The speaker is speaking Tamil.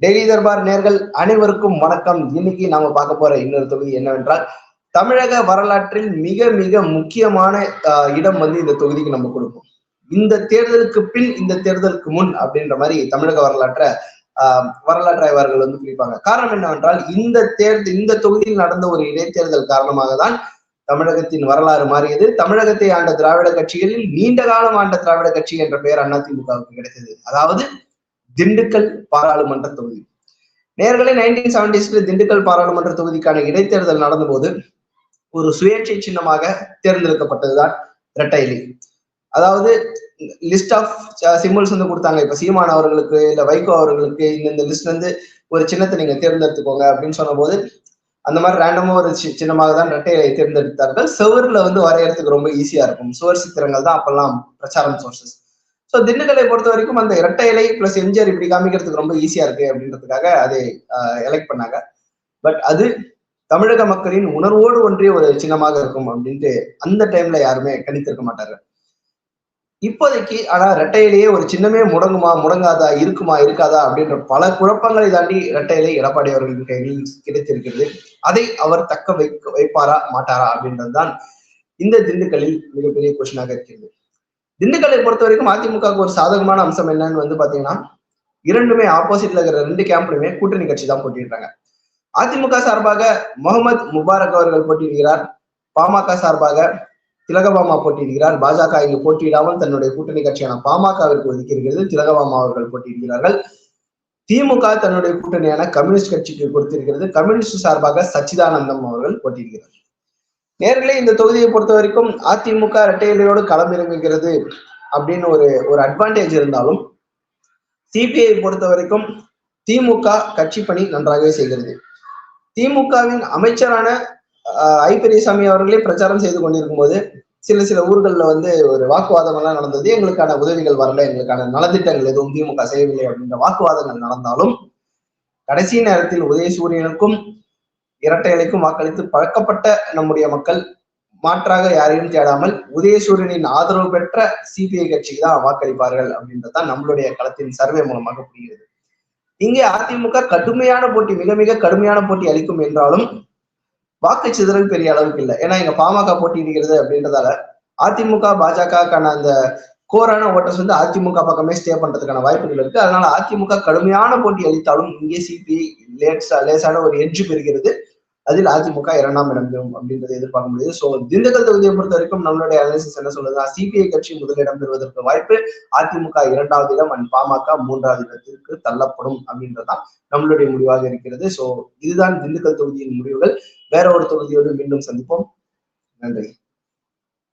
டெய்லி தர்பார் நேர்கள் அனைவருக்கும் வணக்கம். இன்னைக்கு நாம பார்க்க போற இன்னொரு தொகுதி என்னவென்றால் தமிழக வரலாற்றில் மிக மிக முக்கியமான ஆஹ், இடம் வந்து இந்த தொகுதிக்கு நம்ம கொடுப்போம். இந்த தேர்தலுக்கு பின் இந்த தேர்தலுக்கு முன் அப்படின்ற மாதிரி தமிழக வரலாற்றை ஆஹ், வரலாற்றாய்வார்கள் வந்து பிரிப்பாங்க. காரணம் என்னவென்றால் இந்த தேர்தல் இந்த தொகுதியில் நடந்த ஒரு இடைத்தேர்தல் காரணமாக தான் தமிழகத்தின் வரலாறு மாறியது. தமிழகத்தை ஆண்ட திராவிட கட்சிகளில் நீண்ட காலம் ஆண்ட திராவிட கட்சி என்ற பெயர் அதிமுகவுக்கு கிடைத்தது. அதாவது திண்டுக்கல் பாராளுமன்ற தொகுதி. நேர்களை நைன்டீன் செவன்டிஸ்ல திண்டுக்கல் பாராளுமன்ற தொகுதிக்கான இடைத்தேர்தல் நடந்தபோது ஒரு சுயேட்சை சின்னமாக தேர்ந்தெடுக்கப்பட்டதுதான் இரட்டைலி. அதாவது லிஸ்ட் ஆஃப் சிம்பிள்ஸ் வந்து கொடுத்தாங்க. இப்ப சீமான் அவர்களுக்கு இல்ல வைகோ அவர்களுக்கு இந்த லிஸ்ட்ல இருந்து ஒரு சின்னத்தை நீங்க தேர்ந்தெடுத்துக்கோங்க அப்படின்னு சொன்னபோது அந்த மாதிரி ரேண்டமா ஒரு சி- சின்னமாக தான் இரட்டையை தேர்ந்தெடுத்தார்கள். செவர்ல வந்து வரையறதுக்கு ரொம்ப ஈஸியா இருக்கும். சுவர் சித்திரங்கள் தான் அப்பெல்லாம் பிரச்சாரம் சோர்சஸ் ஸோ திண்டுக்கலை பொறுத்த வரைக்கும் அந்த இரட்டை இலை பிளஸ் எம்ஜிஆர் இப்படி காமிக்கிறதுக்கு ரொம்ப ஈஸியா இருக்கு அப்படின்றதுக்காக அதை எலெக்ட் பண்ணாங்க. பட் அது தமிழக மக்களின் உணர்வோடு ஒன்றிய ஒரு சின்னமாக இருக்கும் அப்படின்ட்டு அந்த டைம்ல யாருமே கணித்திருக்க மாட்டாரு இப்போதைக்கு ஆனா ரெட்டையிலேயே ஒரு சின்னமே முடங்குமா முடங்காதா இருக்குமா இருக்காதா அப்படின்ற பல குழப்பங்களை தாண்டி இரட்டையிலே எடப்பாடி அவர்களின் கையில் கிடைத்திருக்கிறது. அதை அவர் தக்க வைக்க வைப்பாரா மாட்டாரா அப்படின்றதுதான் இந்த திண்டுக்கல்லில் மிகப்பெரிய கொஷனாக இருக்கிறது. திண்டுக்கல்லை பொறுத்த வரைக்கும் அதிமுகவுக்கு ஒரு சாதகமான அம்சம் என்னன்னு வந்து பாத்தீங்கன்னா இரண்டுமே ஆப்போசிட்ல இருக்கிற ரெண்டு கேம்ப்லயுமே கூட்டணி கட்சி தான் போட்டியிடுறாங்க. அதிமுக சார்பாக முகமது முபாரக் அவர்கள் போட்டியிடுகிறார். பாமக சார்பாக திலகபாமா போட்டியிடுகிறார். பாஜக இங்கு போட்டியிடாமல் தன்னுடைய கூட்டணி கட்சியான பாமகவிற்கு ஒதுக்கியிருக்கிறது. திலகபாமா அவர்கள் போட்டியிடுகிறார்கள். திமுக தன்னுடைய கூட்டணியான கம்யூனிஸ்ட் கட்சிக்கு கொடுத்திருக்கிறது. கம்யூனிஸ்ட் சார்பாக சச்சிதானந்தம் அவர்கள் போட்டியிடுகிறார். நேர்களே இந்த தொகுதியை பொறுத்த வரைக்கும் அதிமுக இரட்டையிலையோடு களமிறங்குகிறது அப்படின்னு ஒரு ஒரு அட்வான்டேஜ் இருந்தாலும் சிபிஐ பொறுத்த வரைக்கும் திமுக கட்சி பணி நன்றாகவே செய்கிறது. திமுகவின் அமைச்சரான ஐ பெரியசாமி அவர்களே பிரச்சாரம் செய்து கொண்டிருக்கும் போது சில சில ஊர்களில் வந்து ஒரு வாக்குவாதம் எல்லாம் நடந்தது. எங்களுக்கான உதவிகள் வரல எங்களுக்கான நலத்திட்டங்கள் எதுவும் திமுக செய்யவில்லை அப்படின்ற வாக்குவாதங்கள் நடந்தாலும் கடைசி நேரத்தில் உதயசூரியனுக்கும் இரட்டை இலைக்கும் வாக்களித்து பழக்கப்பட்ட நம்முடைய மக்கள் மாற்றாக யாரையும் தேடாமல் உதயசூரியனின் ஆதரவு பெற்ற சிபிஐ கட்சிக்கு தான் வாக்களிப்பார்கள் அப்படின்றதுதான் நம்மளுடைய களத்தின் சர்வே மூலமாக புரிகிறது. இங்கே அதிமுக கடுமையான போட்டி மிக மிக கடுமையான போட்டி அளிக்கும் என்றாலும் வாக்கு சிதறல் பெரிய அளவுக்கு இல்லை. ஏன்னா இங்க பாமக போட்டியிடுகிறது அப்படின்றதால அதிமுக பாஜகக்கான அந்த கோரான ஓட்டர்ஸ் வந்து அதிமுக பக்கமே ஸ்டே பண்றதுக்கான வாய்ப்புகள் இருக்கு. அதனால அதிமுக கடுமையான போட்டி அளித்தாலும் இங்கே சிபிஐ லேட்ஸா லேசான ஒரு எட்ஜு பெறுகிறது. அதில் அதிமுக இரண்டாம் இடம் பெறும் அப்படின்றத எதிர்பார்க்க முடியுது. சோ திண்டுக்கல் தொகுதியை பொறுத்த வரைக்கும் நம்மளுடைய அனாலிசிஸ் என்ன சொல்லுதுன்னா சிபிஐ கட்சி முதலிடம் பெறுவதற்கு வாய்ப்பு அதிமுக இரண்டாவது இடம் அண்ட் பாமக மூன்றாவது இடத்திற்கு தள்ளப்படும் அப்படின்றதுதான் நம்மளுடைய முடிவாக இருக்கிறது. சோ இதுதான் திண்டுக்கல் தொகுதியின் முடிவுகள். வேற ஒரு தொகுதியோடு மீண்டும் சந்திப்போம். நன்றி.